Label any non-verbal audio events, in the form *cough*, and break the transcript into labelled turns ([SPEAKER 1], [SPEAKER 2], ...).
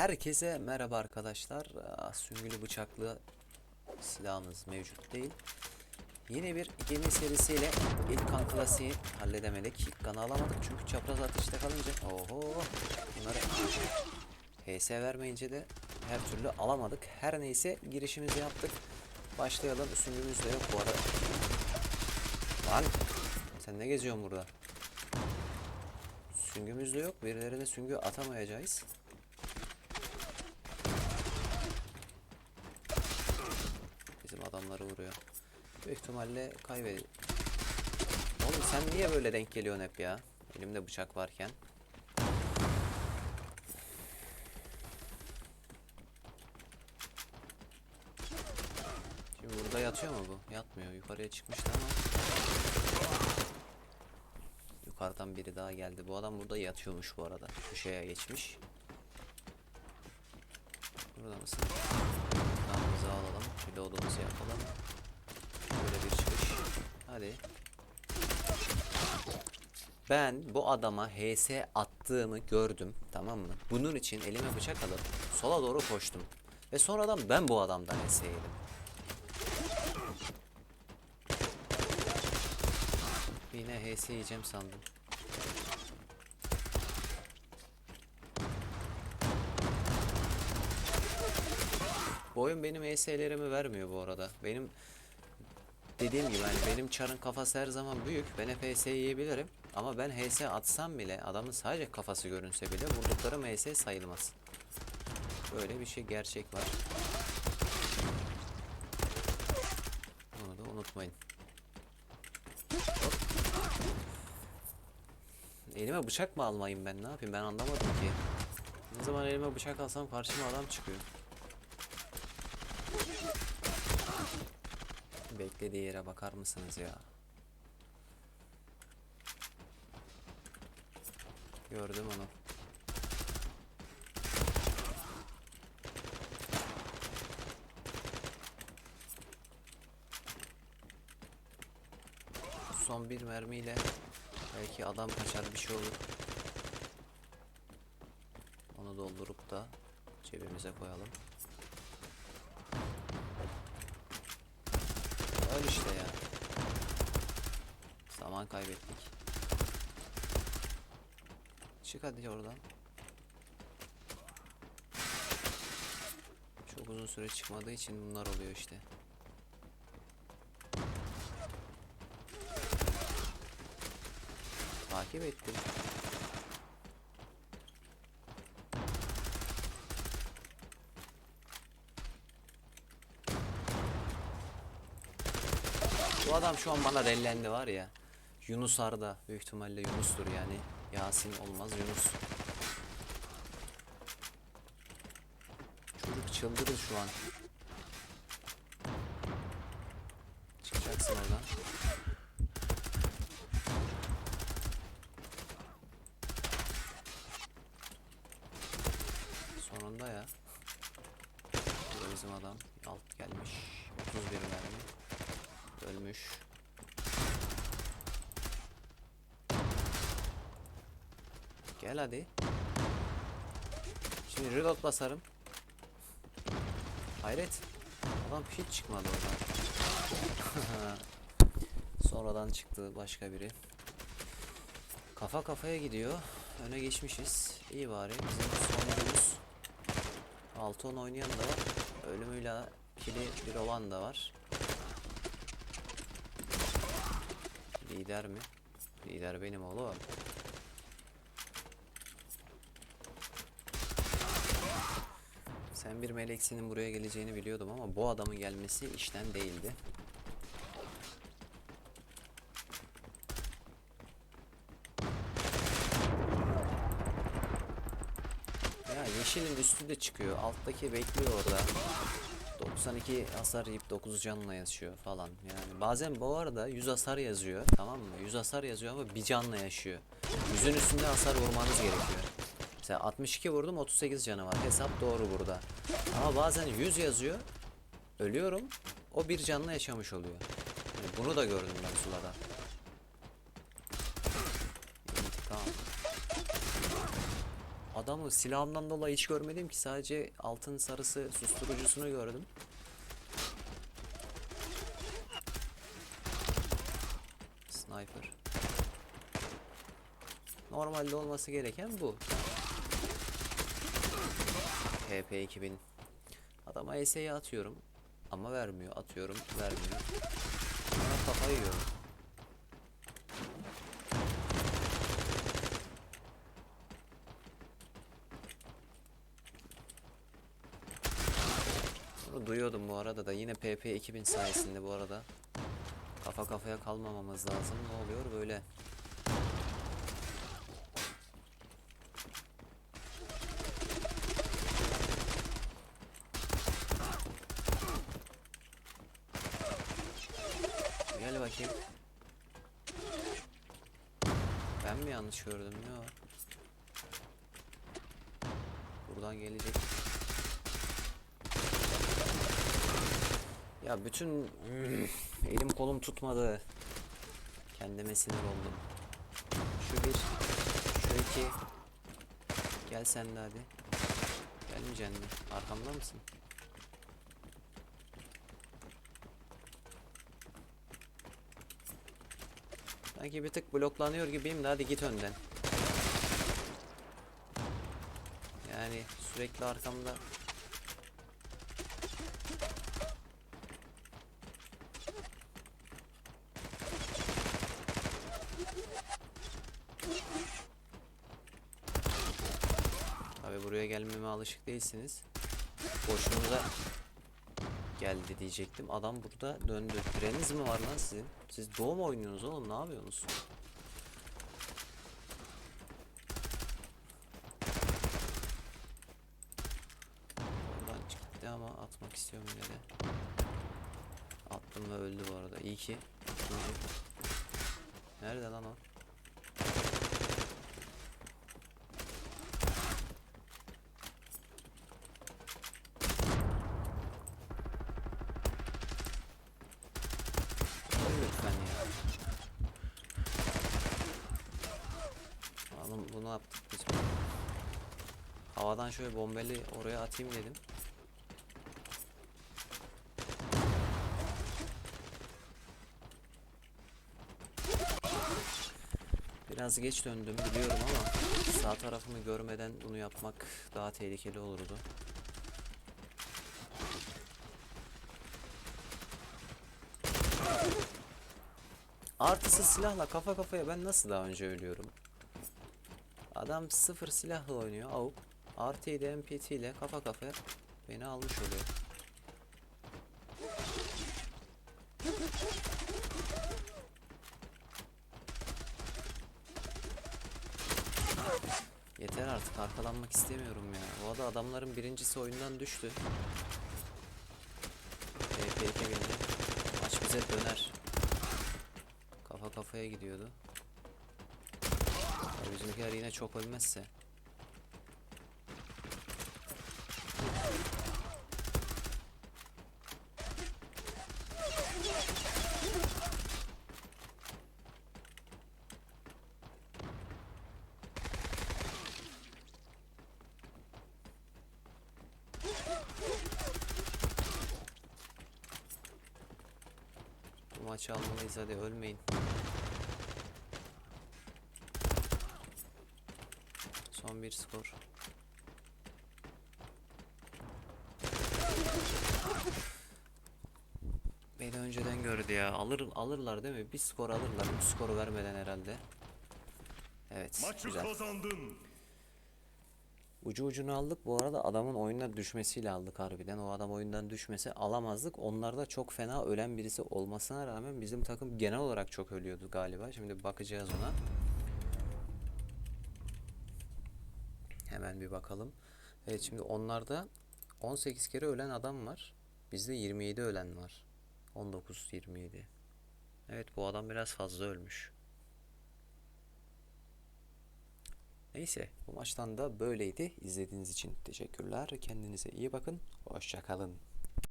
[SPEAKER 1] Herkese merhaba arkadaşlar. Aa, Süngülü bıçaklı silahımız mevcut değil. Yeni bir gemi serisiyle ilk kan klasiği halledemedik. İlk kanı alamadık çünkü çapraz atışta kalınca oho bunları HS vermeyince de her türlü alamadık. Her neyse girişimizi yaptık. Başlayalım. Süngümüz de yok bu arada. Lan sen ne geziyorsun burada? Süngümüz de yok. Birilerine süngü atamayacağız. Büyük ihtimalle kaybedeceğiz. Oğlum sen niye böyle denk geliyorsun hep ya? Elimde bıçak varken. Şimdi burada yatıyor mu bu? Yatmıyor. Yukarıya çıkmıştı ama. Yukarıdan biri daha geldi. Bu adam burada yatıyormuş bu arada. Köşeye geçmiş. Burada mısın? Silahımızı alalım. Reload'umuzu yapalım. Hadi. Ben bu adama HS attığımı gördüm. Tamam mı? Bunun için elime bıçak alıp sola doğru koştum. Ve sonradan ben bu adamdan HS yedim. Yine HS yiyeceğim sandım. Bu oyun benim HS'lerimi vermiyor bu arada. Benim dediğim gibi hani benim çarın kafası her zaman büyük. Ben hep HS yiyebilirim. Ama ben HS atsam bile adamın sadece kafası görünse bile vurduklarım HS sayılmaz. Böyle bir şey gerçek var. Bunu da unutmayın. Elime bıçak mı almayayım ben? Ne yapayım? Ben anlamadım ki. Ne zaman elime bıçak alsam karşıma adam çıkıyor. Beklediği yere bakar mısınız ya? Gördüm onu. Son bir mermiyle belki adam kaçar bir şey olur. Onu doldurup da cebimize koyalım. Öyle işte ya. Zaman kaybettik. Çık hadi oradan. Çok uzun süre çıkmadığı için bunlar oluyor işte. Takip ettim. Bu adam şu an bana dellendi var ya. Yunus Arda büyük ihtimalle Yunus'tur yani. Yasin olmaz Yunus. Çocuk çıldırır şu an. Çıkacaksın oradan. Sonunda ya. Bu da bizim adam. Alt gelmiş. 31 mermi. Ölmüş. Gel hadi. Şimdi reload basarım. Hayret. Adam hiç çıkmadı oradan. *laughs* Sonradan çıktı başka biri. Kafa kafaya gidiyor. Öne geçmişiz. İyi bari. Bizim sonuncumuz 6-10 oynayan da var. Ölümüyle kili bir olan da var. Lider mi? Lider benim oğlum. Sen bir meleksinin buraya geleceğini biliyordum ama bu adamın gelmesi işten değildi. Ya yeşilin üstü de çıkıyor. Alttaki bekliyor orada. 92 hasar yiyip 9 canla yaşıyor falan. Yani bazen bu arada 100 hasar yazıyor tamam mı? 100 hasar yazıyor ama bir canla yaşıyor. Yüzün üstünde hasar vurmanız gerekiyor. Mesela 62 vurdum 38 canı var. Hesap doğru burada. Ama bazen 100 yazıyor. Ölüyorum. O bir canla yaşamış oluyor. Yani bunu da gördüm ben sulada. İntikam. Adamı silahından dolayı hiç görmedim ki sadece altın sarısı susturucusunu gördüm. Sniper. Normalde olması gereken bu. HP 2000. Adama ES'yi atıyorum. Ama vermiyor. Atıyorum. Vermiyor. Sonra kafayı yiyorum. Bunu duyuyordum bu arada da yine PP 2000 sayesinde bu arada. Kafa kafaya kalmamamız lazım. Ne oluyor böyle? Gel bakayım. Ben mi yanlış gördüm ya? Buradan gelecek. Ya bütün *clears throat* elim kolum tutmadı. Kendime sinir oldum. Şu bir, şu iki. Gel sen de hadi. Gelmeyeceksin mi? Arkamda mısın? Sanki bir tık bloklanıyor gibiyim de hadi git önden. Yani sürekli arkamda Tabi buraya gelmeme alışık değilsiniz. Boşunuza geldi diyecektim. Adam burada döndü. Treniz mi var lan sizin? Siz doğum oynuyorsunuz oğlum ne yapıyorsunuz? Oradan çıktı ama atmak istiyorum yine. Attım ve öldü bu arada. İyi ki. Nerede lan o? Öl lütfen ya. Bunu yaptık biz. Havadan şöyle bombeli oraya atayım dedim. Biraz geç döndüm biliyorum ama sağ tarafımı görmeden bunu yapmak daha tehlikeli olurdu. Artısı silahla kafa kafaya ben nasıl daha önce ölüyorum? Adam sıfır silahla oynuyor AUK. Artı 7 MPT ile kafa kafaya beni almış oluyor. Yeter artık arkalanmak istemiyorum ya. Bu arada adamların birincisi oyundan düştü. TP2 bindi. Maç bize döner. Kafa kafaya gidiyordu. Tabii bizimkiler yine çok ölmezse. Bu maçı almalıyız hadi ölmeyin. Son bir skor. Beni önceden gördü ya. Alır alırlar değil mi? Bir skor alırlar. Bu skoru vermeden herhalde. Evet,
[SPEAKER 2] Maçı
[SPEAKER 1] güzel.
[SPEAKER 2] kazandın.
[SPEAKER 1] Ucu ucunu aldık. Bu arada adamın oyuna düşmesiyle aldık harbiden. O adam oyundan düşmese alamazdık. Onlarda çok fena ölen birisi olmasına rağmen bizim takım genel olarak çok ölüyordu galiba. Şimdi bakacağız ona. Hemen bir bakalım. Evet şimdi onlarda 18 kere ölen adam var. Bizde 27 ölen var. 19 27. Evet bu adam biraz fazla ölmüş. Neyse bu maçtan da böyleydi. İzlediğiniz için teşekkürler. Kendinize iyi bakın. Hoşça kalın.